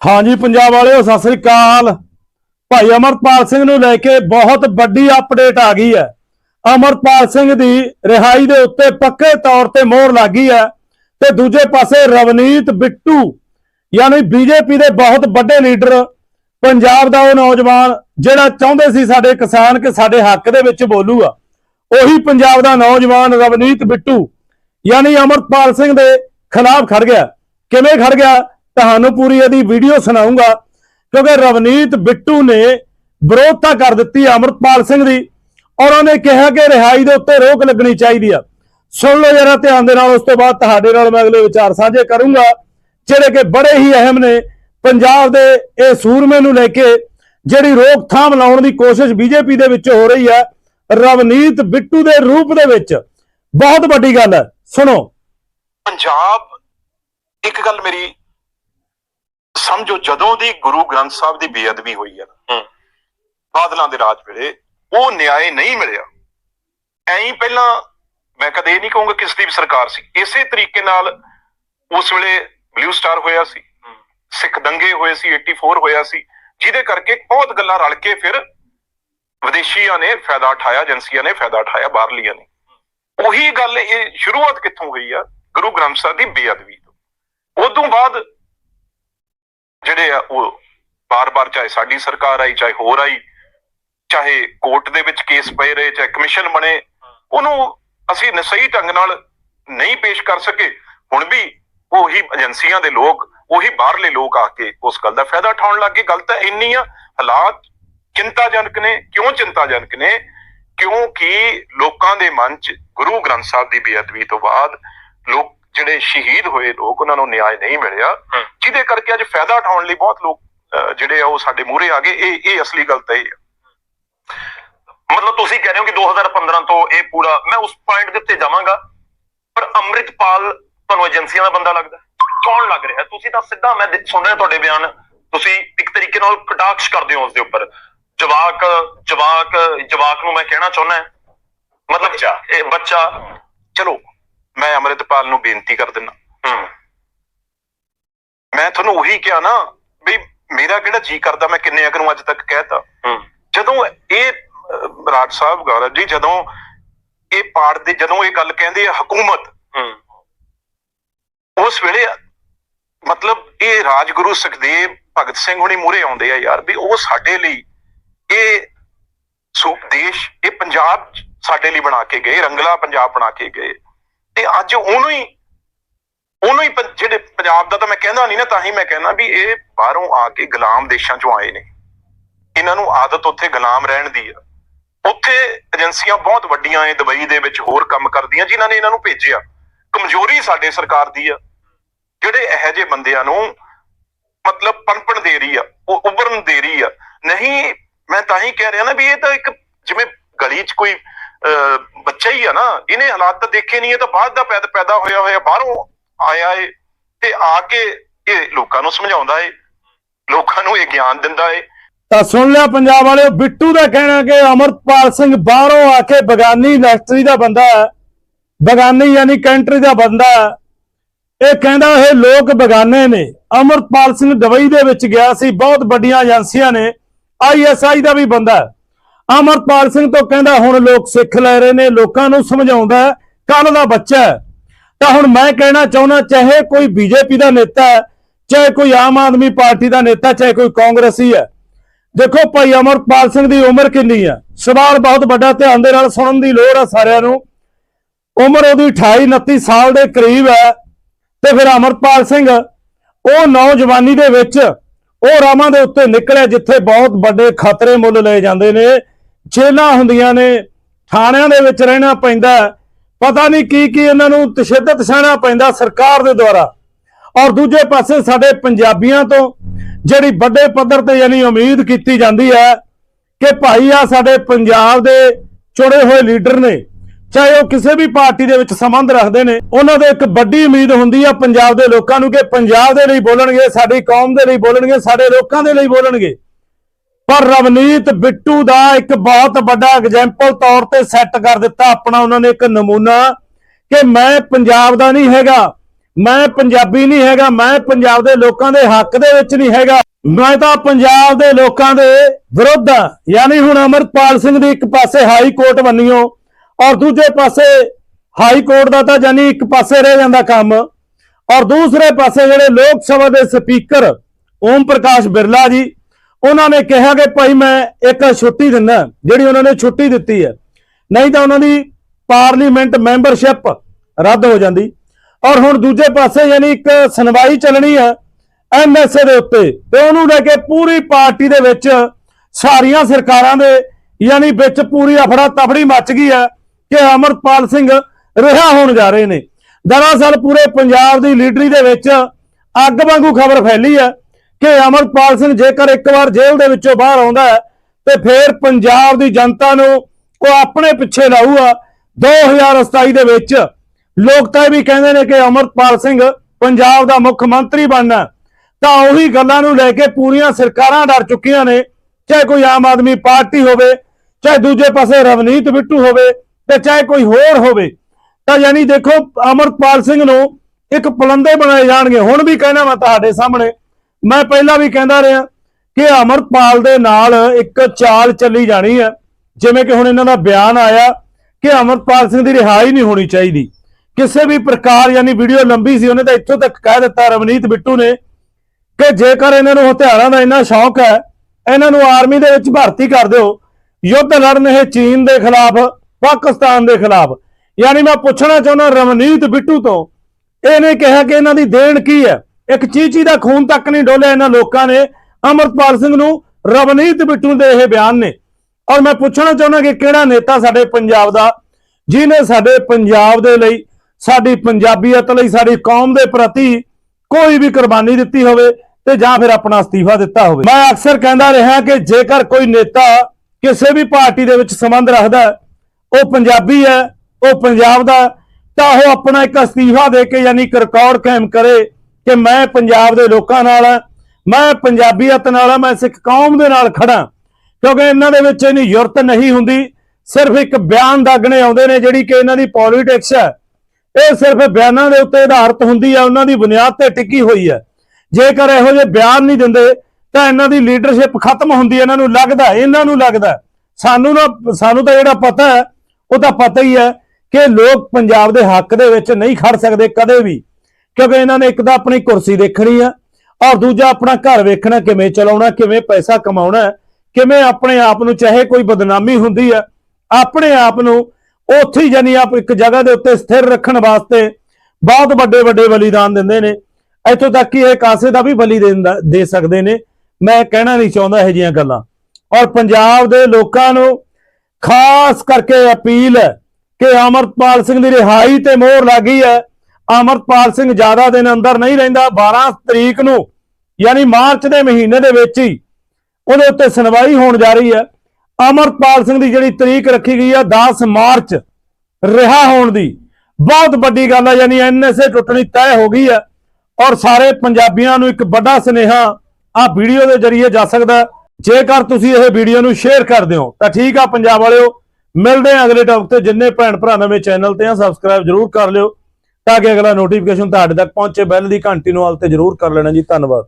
ਹਾਂਜੀ, ਪੰਜਾਬ ਵਾਲਿਓ, ਸਤਿ ਸ੍ਰੀ ਅਕਾਲ। ਭਾਈ ਅਮਰਪਾਲ ਸਿੰਘ ਨੂੰ ਲੈ ਕੇ ਬਹੁਤ ਵੱਡੀ ਅਪਡੇਟ ਆ ਗਈ ਹੈ। ਅਮਰਪਾਲ ਸਿੰਘ ਦੀ ਰਿਹਾਈ ਦੇ ਉੱਤੇ ਪੱਕੇ ਤੌਰ ਤੇ ਮੋਹਰ ਲੱਗੀ ਹੈ ਤੇ ਦੂਜੇ ਪਾਸੇ ਰਵਨੀਤ ਬਿੱਟੂ, ਯਾਨੀ ਬੀਜੇਪੀ ਦੇ ਬਹੁਤ ਵੱਡੇ ਲੀਡਰ, ਪੰਜਾਬ ਦਾ ਉਹ ਨੌਜਵਾਨ ਜਿਹੜਾ ਚਾਹੁੰਦੇ ਸੀ ਸਾਡੇ ਕਿਸਾਨ ਕਿ ਸਾਡੇ ਹੱਕ ਦੇ ਵਿੱਚ ਬੋਲੂਗਾ ਉਹੀ ਪੰਜਾਬ ਦਾ ਨੌਜਵਾਨ ਰਵਨੀਤ ਬਿੱਟੂ, ਯਾਨੀ ਅਮਰਪਾਲ ਸਿੰਘ ਦੇ ਖਿਲਾਫ ਖੜ ਗਿਆ। ਕਿਵੇਂ ਖੜ ਗਿਆ? ਤੁਹਾਨੂੰ ਪੂਰੀ ਇਹਦੀ ਵੀਡੀਓ ਸੁਣਾਉਂਗਾ, ਕਿਉਂਕਿ ਰਵਨੀਤ ਬਿੱਟੂ ਨੇ ਵਿਰੋਧਤਾ ਕਰ ਦਿੱਤੀ ਅਮਰਪਾਲ ਸਿੰਘ ਦੀ, ਔਰ ਉਹਨੇ ਕਿਹਾ ਕਿ ਰਿਹਾਈ ਦੇ ਉੱਤੇ ਰੋਕ ਲੱਗਣੀ ਚਾਹੀਦੀ ਆ। ਸੁਣ ਲਓ ਜਰਾ ਧਿਆਨ ਦੇ ਨਾਲ, ਉਸ ਤੋਂ ਬਾਅਦ ਤੁਹਾਡੇ ਨਾਲ ਮੈਂ ਅਗਲੇ ਵਿਚਾਰ ਸਾਂਝੇ ਕਰੂੰਗਾ, ਜਿਹੜੇ ਕਿ ਬੜੇ ਹੀ ਅਹਿਮ ਨੇ ਪੰਜਾਬ ਦੇ ਇਹ ਸੂਰਮੇ ਨੂੰ ਲੈ ਕੇ, ਜਿਹੜੀ ਰੋਕਥਾਮ ਲਾਉਣ ਦੀ ਕੋਸ਼ਿਸ਼ ਬੀਜੇਪੀ ਦੇ ਵਿੱਚ ਹੋ ਰਹੀ ਹੈ ਰਵਨੀਤ ਬਿੱਟੂ ਦੇ ਰੂਪ ਦੇ ਵਿੱਚ। ਬਹੁਤ ਵੱਡੀ ਗੱਲ ਹੈ। ਸੁਣੋ। ਪੰਜਾਬ, ਇੱਕ ਗੱਲ ਮੇਰੀ ਸਮਝੋ ਜਦੋਂ ਦੀ ਗੁਰੂ ਗ੍ਰੰਥ ਸਾਹਿਬ ਦੀ ਬੇਅਦਬੀ ਹੋਈ ਹੈ ਨਾ ਬਾਦਲਾਂ ਦੇ ਰਾਜ ਵੇਲੇ ਉਹ ਨਿਆਂ ਨਹੀਂ ਮਿਲਿਆ। ਐਂ ਪਹਿਲਾਂ ਮੈਂ ਕਦੇ ਇਹ ਨਹੀਂ ਕਹੂੰਗਾ ਕਿਸ ਦੀ ਸਰਕਾਰ ਸੀ। ਇਸੇ ਤਰੀਕੇ ਨਾਲ ਉਸ ਵੇਲੇ ਬਲੂ ਸਟਾਰ ਹੋਇਆ ਸੀ। ਸਿੱਖ ਦੰਗੇ ਹੋਏ ਸੀ 84 ਹੋਇਆ ਸੀ। ਜਿਹਦੇ ਕਰਕੇ ਬਹੁਤ ਗੱਲਾਂ ਰਲ ਕੇ ਫਿਰ ਵਿਦੇਸ਼ੀਆਂ ਨੇ ਫਾਇਦਾ ਉਠਾਇਆ ਏਜੰਸੀਆਂ ਨੇ ਫਾਇਦਾ ਉਠਾਇਆ ਬਾਹਰਲੀਆਂ ਨੇ। ਉਹੀ ਗੱਲ ਇਹ ਸ਼ੁਰੂਆਤ ਕਿੱਥੋਂ ਹੋਈ ਆ? ਗੁਰੂ ਗ੍ਰੰਥ ਸਾਹਿਬ ਦੀ ਬੇਅਦਬੀ ਤੋਂ। ਉਦੋਂ ਬਾਅਦ ਜਿਹੜੇ ਆ, ਉਹ ਬਾਰ-ਬਾਰ ਚਾਹੇ ਸਾਡੀ ਸਰਕਾਰ ਆਈ, ਚਾਹੇ ਹੋਰ ਆਈ, ਚਾਹੇ ਕੋਰਟ ਦੇ ਵਿੱਚ ਕੇਸ ਪਏ ਰਹੇ, ਚਾਹੇ ਕਮਿਸ਼ਨ ਬਣੇ, ਉਹਨੂੰ ਅਸੀਂ ਸਹੀ ਢੰਗ ਨਾਲ ਨਹੀਂ ਪੇਸ਼ ਕਰ ਸਕੇ। ਹੁਣ ਵੀ ਉਹੀ ਏਜੰਸੀਆਂ ਦੇ ਲੋਕ, ਉਹੀ ਬਾਹਰਲੇ ਲੋਕ ਆ ਕੇ ਉਸ ਗੱਲ ਦਾ ਫਾਇਦਾ ਉਠਾਉਣ ਲੱਗ ਗਏ। ਗੱਲ ਤਾਂ ਇੰਨੀ ਆ, ਹਾਲਾਤ ਚਿੰਤਾਜਨਕ ਨੇ। ਕਿਉਂ ਚਿੰਤਾਜਨਕ ਨੇ? ਕਿਉਂਕਿ ਲੋਕਾਂ ਦੇ ਮਨ 'ਚ ਗੁਰੂ ਗ੍ਰੰਥ ਸਾਹਿਬ ਦੀ ਬੇਅਦਬੀ ਤੋਂ ਬਾਅਦ ਲੋਕ ਜਿਹੜੇ ਸ਼ਹੀਦ ਹੋਏ ਲੋਕ ਉਹਨਾਂ ਨੂੰ ਨਿਆਂ ਨਹੀਂ ਮਿਲਿਆ। ਜਿਹਦੇ ਕਰਕੇ ਅੱਜ ਫਾਇਦਾ ਉਠਾਉਣ ਲਈ ਬਹੁਤ ਲੋਕ ਜਿਹੜੇ ਆ ਉਹ ਸਾਡੇ ਮੂਹਰੇ ਆ ਗਏ। ਇਹ ਇਹ ਅਸਲੀ ਗੱਲ ਤਾਂ ਇਹ ਆ ਮਤਲਬ ਤੁਸੀਂ ਕਹਿ ਰਹੇ ਹੋ ਕਿ 2015 ਤੋਂ ਇਹ ਪੂਰਾ ਮੈਂ ਉਸ ਪੁਆਇੰਟ ਦੇ ਉੱਤੇ ਜਾਵਾਂਗਾ। ਪਰ ਅੰਮ੍ਰਿਤਪਾਲ ਤੁਹਾਨੂੰ ਏਜੰਸੀਆਂ ਦਾ ਬੰਦਾ ਲੱਗਦਾ? ਕੌਣ ਲੱਗ ਰਿਹਾ ਤੁਸੀਂ ਤਾਂ ਸਿੱਧਾ ਮੈਂ ਸੁਣ ਰਿਹਾ ਤੁਹਾਡੇ ਬਿਆਨ। ਤੁਸੀਂ ਇੱਕ ਤਰੀਕੇ ਨਾਲ ਕਟਾਕਸ਼ ਕਰਦੇ ਹੋ ਉਸ ਦੇ ਉੱਪਰ। ਜਵਾਕ ਜਵਾਕ ਜਵਾਕ ਨੂੰ ਮੈਂ ਕਹਿਣਾ ਚਾਹੁੰਦਾ। ਮਤਲਬ ਬੱਚਾ। ਇਹ ਬੱਚਾ। ਚਲੋ ਮੈਂ ਅੰਮ੍ਰਿਤਪਾਲ ਨੂੰ ਬੇਨਤੀ ਕਰ ਦਿੰਦਾ। ਹੂੰ। ਮੈਂ ਤੁਹਾਨੂੰ ਉਹੀ ਕਿਹਾ ਨਾ ਵੀ ਮੇਰਾ ਕਿਹੜਾ ਜੀ ਕਰਦਾ ਮੈਂ ਕਿੰਨੇ ਅਗਰ ਨੂੰ ਅੱਜ ਤੱਕ ਕਹਿਤਾ ਜਦੋਂ ਇਹ ਰਾਜ ਸਾਹਿਬ ਗੌਰਵ ਜੀ ਜਦੋਂ ਇਹ ਪਾੜ ਦੇ ਜਦੋਂ ਇਹ ਗੱਲ ਕਹਿੰਦੇ ਆ ਹਕੂਮਤ ਉਸ ਵੇਲੇ ਮਤਲਬ ਇਹ ਰਾਜਗੁਰੂ ਸੁਖਦੇਵ ਭਗਤ ਸਿੰਘ ਹੁਣੀ ਮੂਰੇ ਆਉਂਦੇ ਆ ਯਾਰ ਵੀ ਉਹ ਸਾਡੇ ਲਈ ਇਹ ਸੂਪ ਦੇਸ਼ ਇਹ ਪੰਜਾਬ ਸਾਡੇ ਲਈ ਬਣਾ ਕੇ ਗਏ ਰੰਗਲਾ ਪੰਜਾਬ ਬਣਾ ਕੇ ਗਏ। ਤੇ ਅੱਜ ਉਹਨੂੰ ਹੀ ਉਹਨੂੰ ਹੀ ਜਿਹੜੇ ਪੰਜਾਬ ਦਾ ਤਾਂ ਮੈਂ ਕਹਿੰਦਾ ਨਹੀਂ ਨਾ, ਤਾਂ ਹੀ ਮੈਂ ਕਹਿੰਦਾ ਵੀ ਇਹ ਬਾਹਰੋਂ ਆ ਕੇ ਗੁਲਾਮ ਦੇਸ਼ਾਂ ਚੋਂ ਆਏ ਨੇ। ਇਹਨਾਂ ਨੂੰ ਆਦਤ ਉੱਥੇ ਗੁਲਾਮ ਰਹਿਣ ਦੀ ਆ। ਉੱਥੇ ਏਜੰਸੀਆਂ ਬਹੁਤ ਵੱਡੀਆਂ ਐ ਦੁਬਈ ਦੇ ਵਿੱਚ ਹੋਰ ਕੰਮ ਕਰਦੀਆਂ, ਜਿਨ੍ਹਾਂ ਨੇ ਇਹਨਾਂ ਨੂੰ ਭੇਜਿਆ। ਕਮਜ਼ੋਰੀ ਸਾਡੇ ਸਰਕਾਰ ਦੀ ਆ। ਜਿਹੜੇ ਇਹੋ ਜਿਹੇ ਬੰਦਿਆਂ ਨੂੰ ਮਤਲਬ ਪਨਪਣ ਦੇ ਰਹੀ ਆ ਉਹ ਉਭਰਨ ਦੇ ਰਹੀ ਆ। ਨਹੀਂ, ਮੈਂ ਤਾਂ ਹੀ ਕਹਿ ਰਿਹਾ ਨਾ ਵੀ ਇਹ ਤਾਂ ਇੱਕ ਜਿਵੇਂ ਗਲੀ 'ਚ ਕੋਈ ਬੱਚਾ ਹੀ ਆ ਨਾ, ਇਹਨੇ ਹਾਲਾਤ ਤਾਂ ਦੇਖੇ ਨਹੀਂ ਇਹ ਤਾਂ ਬਾਅਦ ਦਾ ਪੈਦਾ ਪੈਦਾ ਹੋਇਆ ਹੋਇਆ, ਬਾਹਰੋਂ ਆਇਆ ਏ ਤੇ ਆ ਕੇ ਇਹ ਲੋਕਾਂ ਨੂੰ ਸਮਝਾਉਂਦਾ ਏ, ਲੋਕਾਂ ਨੂੰ ਇਹ ਗਿਆਨ ਦਿੰਦਾ ਏ। ਤਾਂ ਸੁਣ ਲਿਆ ਪੰਜਾਬ ਵਾਲਿਓ, ਬਿੱਟੂ ਦਾ ਕਹਿਣਾ ਕਿ ਅਮਰਪਾਲ ਸਿੰਘ ਬਾਹਰੋਂ ਆ ਕੇ ਬਗਾਨੀ ਇੰਡਸਟਰੀ ਦਾ ਬੰਦਾ ਹੈ, ਬਗਾਨੀ ਯਾਨੀ ਕੰਟਰੀ ਦਾ ਬੰਦਾ ਇਹ ਕਹਿੰਦਾ ਇਹ ਲੋਕ ਬਗਾਨੇ ਨੇ, ਅਮਰਪਾਲ ਸਿੰਘ ਦੁਬਈ ਦੇ ਵਿੱਚ ਗਿਆ ਸੀ, ਬਹੁਤ ਵੱਡੀਆਂ ਏਜੰਸੀਆਂ ਨੇ ਆਈਐਸਆਈ ਦਾ ਵੀ ਬੰਦਾ ਅਮਰਪਾਲ ਸਿੰਘ ਤੋਂ ਕਹਿੰਦਾ ਹੁਣ ਲੋਕ ਸਿੱਖ ਲੈ ਰਹੇ ਨੇ, ਲੋਕਾਂ ਨੂੰ ਸਮਝਾਉਂਦਾ ਕੱਲ ਦਾ ਬੱਚਾ ਹੈ। ਤਾਂ ਹੁਣ ਮੈਂ ਕਹਿਣਾ ਚਾਹੁੰਦਾ, ਚਾਹੇ ਕੋਈ ਬੀਜੇਪੀ ਦਾ ਨੇਤਾ ਹੈ, ਚਾਹੇ ਕੋਈ ਆਮ ਆਦਮੀ ਪਾਰਟੀ ਦਾ ਨੇਤਾ ਚਾਹੇ ਕੋਈ ਕਾਂਗਰਸੀ ਹੈ। ਦੇਖੋ ਭਾਈ ਅਮਰਪਾਲ ਸਿੰਘ ਦੀ ਉਮਰ ਕਿੰਨੀ ਹੈ? ਸਵਾਲ ਬਹੁਤ ਵੱਡਾ, ਧਿਆਨ ਦੇ ਨਾਲ ਸੁਣਨ ਦੀ ਲੋੜ ਹੈ ਸਾਰਿਆਂ ਨੂੰ। ਉਮਰ ਉਹਦੀ 28 29 ਸਾਲ ਦੇ ਕਰੀਬ ਹੈ। ਤੇ ਫਿਰ ਅਮਰਪਾਲ ਸਿੰਘ, ਉਹ ਨੌਜਵਾਨੀ ਦੇ ਵਿੱਚ, ਉਹ ਰਾਮਾਂ ਦੇ ਉੱਤੇ ਨਿਕਲਿਆ, ਜਿੱਥੇ ਬਹੁਤ ਵੱਡੇ ਖਤਰੇ ਮੁੱਲ ਲਏ ਜਾਂਦੇ ਨੇ। ਜੇਲਾਂ ਹੁੰਦੀਆਂ ਨੇ, ਥਾਣਿਆਂ ਦੇ ਵਿੱਚ ਰਹਿਣਾ ਪੈਂਦਾ ਪਤਾ ਨਹੀਂ ਕੀ ਕੀ ਇਹਨਾਂ ਨੂੰ ਤਸ਼ੱਦਦ ਸਹਿਣਾ ਪੈਂਦਾ ਸਰਕਾਰ ਦੇ ਦੁਆਰਾ। ਔਰ ਦੂਜੇ ਪਾਸੇ ਸਾਡੇ ਪੰਜਾਬੀਆਂ ਤੋਂ ਜਿਹੜੀ ਵੱਡੇ ਪੱਧਰ ਤੇ ਯਾਨੀ ਉਮੀਦ ਕੀਤੀ ਜਾਂਦੀ ਹੈ ਕਿ ਭਾਈ ਆ ਸਾਡੇ ਪੰਜਾਬ ਦੇ ਚੁਣੇ ਹੋਏ ਲੀਡਰ ਨੇ, ਚਾਹੇ ਉਹ ਕਿਸੇ ਵੀ ਪਾਰਟੀ ਦੇ ਵਿੱਚ ਸੰਬੰਧ ਰੱਖਦੇ ਨੇ, ਉਹਨਾਂ ਦੇ ਇੱਕ ਵੱਡੀ ਉਮੀਦ ਹੁੰਦੀ ਆ ਪੰਜਾਬ ਦੇ ਲੋਕਾਂ ਨੂੰ ਕਿ ਪੰਜਾਬ ਦੇ ਲਈ ਬੋਲਣਗੇ, ਸਾਡੀ ਕੌਮ ਦੇ ਲਈ ਬੋਲਣਗੇ, ਸਾਡੇ ਲੋਕਾਂ ਦੇ ਲਈ ਬੋਲਣਗੇ। ਪਰ ਰਵਨੀਤ ਬਿੱਟੂ ਦਾ ਇੱਕ ਬਹੁਤ ਵੱਡਾ ਐਗਜ਼ਾਮਪਲ ਤੌਰ ਤੇ ਸੈੱਟ ਕਰ ਦਿੱਤਾ। ਆਪਣਾ ਉਹਨਾਂ ਨੇ ਇੱਕ ਨਮੂਨਾ ਕਿ ਮੈਂ ਪੰਜਾਬ ਦਾ ਨਹੀਂ ਹੈਗਾ, ਮੈਂ ਪੰਜਾਬੀ ਨਹੀਂ ਹੈਗਾ, ਮੈਂ ਪੰਜਾਬ ਦੇ ਲੋਕਾਂ ਦੇ ਹੱਕ ਦੇ ਵਿੱਚ ਨਹੀਂ ਹੈਗਾ। ਮੈਂ ਤਾਂ ਪੰਜਾਬ ਦੇ ਲੋਕਾਂ ਦੇ ਵਿਰੁੱਧ ਆ। ਯਾਨੀ ਹੁਣ ਅਮਰਪਾਲ ਸਿੰਘ ਦੀ ਇੱਕ ਪਾਸੇ ਹਾਈ ਕੋਰਟ ਬੰਨਿਓ ਔਰ ਦੂਜੇ ਪਾਸੇ ਹਾਈ ਕੋਰਟ ਦਾ ਤਾਂ ਜਾਨੀ ਇੱਕ ਪਾਸੇ ਰਹਿ ਜਾਂਦਾ ਕੰਮ ਔਰ ਦੂਸਰੇ ਪਾਸੇ ਜਿਹੜੇ ਲੋਕ ਸਭਾ ਦੇ ਸਪੀਕਰ ਓਮ ਪ੍ਰਕਾਸ਼ ਬਿਰਲਾ ਜੀ ਉਹਨਾਂ ਨੇ ਕਿਹਾ ਕਿ ਭਾਈ ਮੈਂ ਇੱਕ ਛੁੱਟੀ ਦਿੰਦਾ, ਜਿਹੜੀ ਉਹਨਾਂ ਨੇ ਛੁੱਟੀ ਦਿੱਤੀ ਹੈ। ਨਹੀਂ ਤਾਂ ਉਹਨਾਂ ਦੀ ਪਾਰਲੀਮੈਂਟ ਮੈਂਬਰਸ਼ਿਪ ਰੱਦ ਹੋ ਜਾਂਦੀ। ਔਰ ਹੁਣ ਦੂਜੇ ਪਾਸੇ ਯਾਨੀ ਇੱਕ ਸੁਣਵਾਈ ਚੱਲਣੀ ਹੈ ਐਨਐਸਏ ਦੇ ਉੱਤੇ, ਤੇ ਉਹਨੂੰ ਲੈ ਕੇ ਪੂਰੀ ਪਾਰਟੀ ਦੇ ਵਿੱਚ ਸਾਰੀਆਂ ਸਰਕਾਰਾਂ ਦੇ ਯਾਨੀ ਵਿੱਚ ਪੂਰੀ ਅਫੜਾ ਤਫੜੀ ਮੱਚ ਗਈ ਹੈ ਕਿ ਅਮਰਪਾਲ ਸਿੰਘ ਰਿਹਾ ਹੋਣ ਜਾ ਰਹੇ ਨੇ। ਦਰਅਸਲ ਪੂਰੇ ਪੰਜਾਬ ਦੀ ਲੀਡਰੀ ਦੇ ਵਿੱਚ ਅੱਗ ਵਾਂਗੂ ਖਬਰ ਫੈਲੀ ਹੈ। ਕਿ ਅਮਰਪਾਲ ਸਿੰਘ ਜੇਕਰ ਇੱਕ ਵਾਰ ਜੇਲ੍ਹ ਦੇ ਵਿੱਚੋਂ ਬਾਹਰ ਆਉਂਦਾ ਹੈ, ਤੇ ਫਿਰ ਪੰਜਾਬ ਦੀ ਜਨਤਾ ਨੂੰ ਉਹ ਆਪਣੇ ਪਿੱਛੇ ਲਾਊਗਾ। 2027 ਦੇ ਵਿੱਚ ਲੋਕ ਤਾਂ ਇਹ ਵੀ ਕਹਿੰਦੇ ਨੇ ਕਿ ਅਮਰਪਾਲ ਸਿੰਘ ਪੰਜਾਬ ਦਾ ਮੁੱਖ ਮੰਤਰੀ ਬਣਨਾ ਤਾਂ ਉਹੀ ਗੱਲਾਂ ਨੂੰ ਲੈ ਕੇ ਪੂਰੀਆਂ ਸਰਕਾਰਾਂ ਡਰ ਚੁੱਕੀਆਂ ਨੇ, ਚਾਹੇ ਕੋਈ ਆਮ ਆਦਮੀ ਪਾਰਟੀ ਹੋਵੇ, ਚਾਹੇ ਦੂਜੇ ਪਾਸੇ ਰਵਨੀਤ ਬਿੱਟੂ ਹੋਵੇ, ਤੇ ਚਾਹੇ ਕੋਈ ਹੋਰ ਹੋਵੇ। ਤਾਂ ਯਾਨੀ ਦੇਖੋ, ਅਮਰਪਾਲ ਸਿੰਘ ਨੂੰ ਇੱਕ ਪਲੰਦੇ ਬਣਾਏ ਜਾਣਗੇ। ਹੁਣ ਵੀ ਕਹਿਣਾ ਮੈਂ ਤੁਹਾਡੇ ਸਾਹਮਣੇ ਮੈਂ ਪਹਿਲਾਂ ਵੀ ਕਹਿੰਦਾ ਰਿਹਾ ਕਿ ਅਮਰਪਾਲ ਦੇ ਨਾਲ ਇੱਕ ਚਾਲ ਚੱਲੀ ਜਾਣੀ ਹੈ। ਜਿਵੇਂ ਕਿ ਹੁਣ ਇਹਨਾਂ ਦਾ ਬਿਆਨ ਆਇਆ ਕਿ ਅਮਰਪਾਲ ਸਿੰਘ ਦੀ ਰਿਹਾਈ ਨਹੀਂ ਹੋਣੀ ਚਾਹੀਦੀ। ਕਿਸੇ ਵੀ ਪ੍ਰਕਾਰ ਯਾਨੀ ਵੀਡੀਓ ਲੰਬੀ ਸੀ, ਉਹਨੇ ਤਾਂ ਇੱਥੋਂ ਤੱਕ ਕਹਿ ਦਿੱਤਾ ਰਵਨੀਤ ਬਿੱਟੂ ਨੇ ਕਿ ਜੇਕਰ ਇਹਨਾਂ ਨੂੰ ਹਥਿਆਰਾਂ ਦਾ ਇੰਨਾ ਸ਼ੌਕ ਹੈ, ਇਹਨਾਂ ਨੂੰ ਆਰਮੀ ਦੇ ਵਿੱਚ ਭਰਤੀ ਕਰ ਦਿਓ। ਯੁੱਧ ਲੜਨ ਇਹ ਚੀਨ ਦੇ ਖਿਲਾਫ, ਪਾਕਿਸਤਾਨ ਦੇ ਖਿਲਾਫ। ਯਾਨੀ ਮੈਂ ਪੁੱਛਣਾ ਚਾਹੁੰਦਾ ਰਵਨੀਤ ਬਿੱਟੂ ਤੋਂ, ਇਹਨੇ ਕਿਹਾ ਕਿ ਇਹਨਾਂ ਦੀ ਦੇਣ ਕੀ ਹੈ? ਇੱਕ ਚੀਚੀ ਦਾ ਖੂਨ ਤੱਕ ਨਹੀਂ ਡੋਲਿਆ ਇਹਨਾਂ ਲੋਕਾਂ ਨੇ ਅਮਰਪਾਲ ਸਿੰਘ ਨੂੰ ਰਵਨੀਤ ਬਿੱਟੂ ਦੇ ਇਹ ਬਿਆਨ ਨੇ। ਔਰ ਮੈਂ ਪੁੱਛਣਾ ਚਾਹੁੰਦਾ ਕਿ ਕਿਹੜਾ ਨੇਤਾ ਸਾਡੇ ਪੰਜਾਬ ਦਾ ਜਿਨੇ ਸਾਡੇ ਪੰਜਾਬ ਦੇ ਲਈ, ਸਾਡੀ ਪੰਜਾਬੀਅਤ ਲਈ, ਸਾਡੀ ਕੌਮ ਦੇ ਪ੍ਰਤੀ ਕੋਈ ਵੀ ਕੁਰਬਾਨੀ ਦਿੱਤੀ ਹੋਵੇ ਤੇ ਜਾਂ ਫਿਰ ਆਪਣਾ ਅਸਤੀਫਾ ਦਿੱਤਾ ਹੋਵੇ। ਮੈਂ ਅਕਸਰ ਕਹਿੰਦਾ ਰਿਹਾ ਕਿ ਜੇਕਰ ਕੋਈ ਨੇਤਾ ਕਿਸੇ ਵੀ ਪਾਰਟੀ ਦੇ ਵਿੱਚ ਸੰਬੰਧ ਰੱਖਦਾ, ਉਹ ਪੰਜਾਬੀ ਹੈ, ਉਹ ਪੰਜਾਬ ਦਾ, ਤਾਂ ਉਹ ਆਪਣਾ ਇੱਕ ਅਸਤੀਫਾ ਦੇ ਕੇ ਯਾਨੀ ਇੱਕ ਰਿਕਾਰਡ ਕਾਇਮ ਕਰੇ ਕਿ ਮੈਂ ਪੰਜਾਬ ਦੇ ਲੋਕਾਂ ਨਾਲ ਮੈਂ ਪੰਜਾਬੀਅਤ ਨਾਲ ਮੈਂ ਸਿੱਖ ਕੌਮ ਦੇ ਨਾਲ ਖੜਾ ਕਿਉਂਕਿ ਇਹਨਾਂ ਦੇ ਵਿੱਚ ਇਨੀ ਯੁਰਤ ਨਹੀਂ ਹੁੰਦੀ, ਸਿਰਫ ਇੱਕ ਬਿਆਨ ਦਾਗਣੇ ਆਉਂਦੇ ਨੇ ਜਿਹੜੀ ਕਿ ਇਹਨਾਂ ਦੀ ਪੋਲਿਟਿਕਸ ਹੈ। ਇਹ ਸਿਰਫ ਬਿਆਨਾਂ ਦੇ ਉੱਤੇ ਆਧਾਰਿਤ ਹੁੰਦੀ ਹੈ ਉਹਨਾਂ ਦੀ ਬੁਨਿਆਦ ਤੇ ਟਿੱਕੀ ਹੋਈ ਹੈ ਜੇਕਰ ਇਹੋ ਜਿਹੇ ਬਿਆਨ ਨਹੀਂ ਦਿੰਦੇ, ਤਾਂ ਇਹਨਾਂ ਦੀ ਲੀਡਰਸ਼ਿਪ ਖਤਮ ਹੁੰਦੀ ਹੈ ਇਹਨਾਂ ਨੂੰ ਲੱਗਦਾ, ਇਹਨਾਂ ਨੂੰ ਲੱਗਦਾ। ਸਾਨੂੰ ਨਾ, ਸਾਨੂੰ ਤਾਂ ਜਿਹੜਾ ਪਤਾ ਹੈ, ਉਹ ਤਾਂ ਪਤਾ ਹੀ ਹੈ ਕਿ ਲੋਕ ਪੰਜਾਬ ਦੇ ਹੱਕ ਦੇ ਵਿੱਚ ਨਹੀਂ ਖੜ ਸਕਦੇ ਕਦੇ ਵੀ। ਕਿਉਂਕਿ ਇਹਨਾਂ ਨੇ ਇੱਕ ਤਾਂ ਆਪਣੀ ਕੁਰਸੀ ਦੇਖਣੀ ਆ ਔਰ ਦੂਜਾ ਆਪਣਾ ਘਰ ਵੇਖਣਾ ਕਿਵੇਂ ਚਲਾਉਣਾ, ਕਿਵੇਂ ਪੈਸਾ ਕਮਾਉਣਾ, ਕਿਵੇਂ ਆਪਣੇ ਆਪ ਨੂੰ ਚਾਹੇ ਕੋਈ ਬਦਨਾਮੀ ਹੁੰਦੀ ਹੈ ਆਪਣੇ ਆਪ ਨੂੰ ਉੱਥੇ ਹੀ ਜਾਨੀ ਆਪ ਇੱਕ ਜਗ੍ਹਾ ਦੇ ਉੱਤੇ ਸਥਿਰ ਰੱਖਣ ਵਾਸਤੇ ਬਹੁਤ ਵੱਡੇ ਵੱਡੇ ਬਲੀਦਾਨ ਦਿੰਦੇ ਨੇ। ਇੱਥੋਂ ਤੱਕ ਕਿ ਇਹ ਕਾਸੇ ਦਾ ਵੀ ਬਲੀ ਦਿੰਦਾ- ਦੇ ਸਕਦੇ ਨੇ। ਮੈਂ ਕਹਿਣਾ ਨਹੀਂ ਚਾਹੁੰਦਾ ਇਹ ਜੀਆਂ ਗੱਲਾਂ। ਔਰ ਪੰਜਾਬ ਦੇ ਲੋਕਾਂ ਨੂੰ ਖਾਸ ਕਰਕੇ ਅਪੀਲ ਹੈ ਕਿ ਅਮਰਪਾਲ ਸਿੰਘ ਦੀ ਰਿਹਾਈ ਤੇ ਮੋਹਰ ਲੱਗੀ ਹੈ। ਅਮਰਪਾਲ ਸਿੰਘ ਜ਼ਿਆਦਾ ਦਿਨ ਅੰਦਰ ਨਹੀਂ ਰਹਿੰਦਾ 12 ਤਰੀਕ ਨੂੰ, ਯਾਨੀ ਮਾਰਚ ਦੇ ਮਹੀਨੇ ਦੇ ਵਿੱਚ ਹੀ ਉਹਦੇ ਉੱਤੇ ਸੁਣਵਾਈ ਹੋਣ ਜਾ ਰਹੀ ਹੈ। ਅਮਰਪਾਲ ਸਿੰਘ ਦੀ ਜਿਹੜੀ ਤਰੀਕ ਰੱਖੀ ਗਈ ਹੈ 10 ਮਾਰਚ ਰਿਹਾ ਹੋਣ ਦੀ। ਬਹੁਤ ਵੱਡੀ ਗੱਲ ਹੈ, ਯਾਨੀ ਐਨਐਸਏ ਟੁੱਟਣੀ ਤੈਅ ਹੋ ਗਈ ਹੈ ਔਰ ਸਾਰੇ ਪੰਜਾਬੀਆਂ ਨੂੰ ਇੱਕ ਵੱਡਾ ਸੁਨੇਹਾ ਆ ਵੀਡੀਓ ਦੇ ਜ਼ਰੀਏ ਜਾ ਸਕਦਾ ਜੇਕਰ ਤੁਸੀਂ ਇਹ ਵੀਡੀਓ ਨੂੰ ਸ਼ੇਅਰ ਕਰਦੇ ਹੋ ਤਾਂ ਠੀਕ ਆ ਪੰਜਾਬ ਵਾਲਿਓ, ਮਿਲਦੇ ਆ ਅਗਲੇ ਟੌਪਿਕ ਤੇ। ਜਿੰਨੇ ਭੈਣ ਭਰਾ ਨਵੇਂ ਚੈਨਲ ਤੇ ਆ, ਸਬਸਕ੍ਰਾਈਬ ਜਰੂਰ ਕਰ ਲਿਓ। ਤਾਂ ਕਿ ਅਗਲਾ ਨੋਟੀਫਿਕੇਸ਼ਨ ਤੁਹਾਡੇ ਤੱਕ ਪਹੁੰਚੇ। ਬੈਲ ਦੀ ਘੰਟੀ ਨੂੰ ਆਲ ਤੇ ਜਰੂਰ ਕਰ ਲੈਣਾ ਜੀ। ਧੰਨਵਾਦ।